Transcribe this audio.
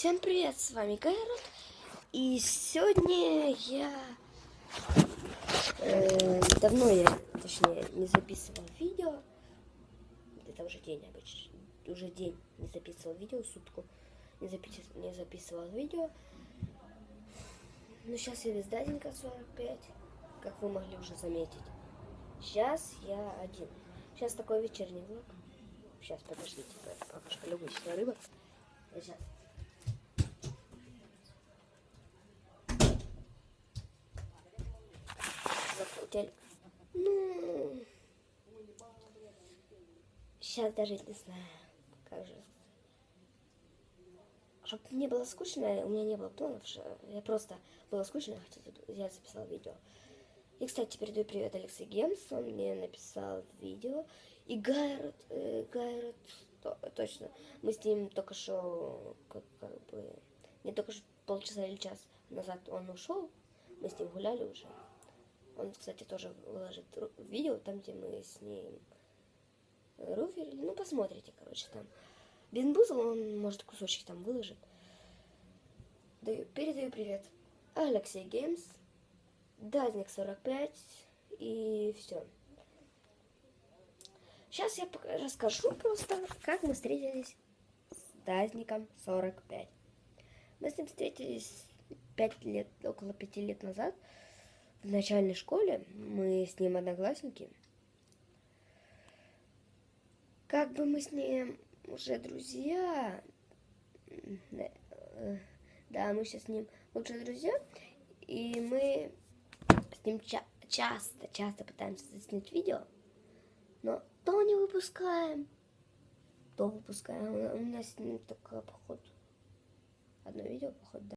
Всем привет, с вами Кайрон. И сегодня я... э, давно я, точнее, не записывал видео. Это уже день обычно. Уже день не записывал видео, сутку не, запис- не записывал видео. Но сейчас я вездатенько 45, как вы могли уже заметить. Сейчас я один. Сейчас такой вечерний влог. Сейчас, подождите, пока шкалюбочная рыба. Сейчас. Закрутили. Ну, сейчас даже не знаю, как же. Чтобы мне было скучно, у меня не было планов, что я просто было скучно, я записал видео. И, кстати, передаю привет Алексей Гемс, он мне написал видео. И Гайрот, э, Гайрот, то- точно, мы с ним только что, как, как бы, не только что полчаса или час назад он ушел, мы с ним гуляли уже. Он, кстати, тоже выложит видео, там, где мы с ним э, руферили. Ну, посмотрите, короче, там. Бенбузл, он, может, кусочек там выложит. Даю, передаю привет. Алексей Геймс, Дазник 45 и все. Сейчас я расскажу просто, как мы встретились с Дазником 45. Мы с ним встретились 5 лет, около 5 лет назад в начальной школе. Мы с ним одноклассники. Как бы мы с ним уже друзья. Да, мы сейчас с ним лучшие друзья. И мы с ним ча- часто, часто пытаемся заснять видео. Но то не выпускаем, то выпускаем. У меня с ним только, походу, одно видео, походу, да.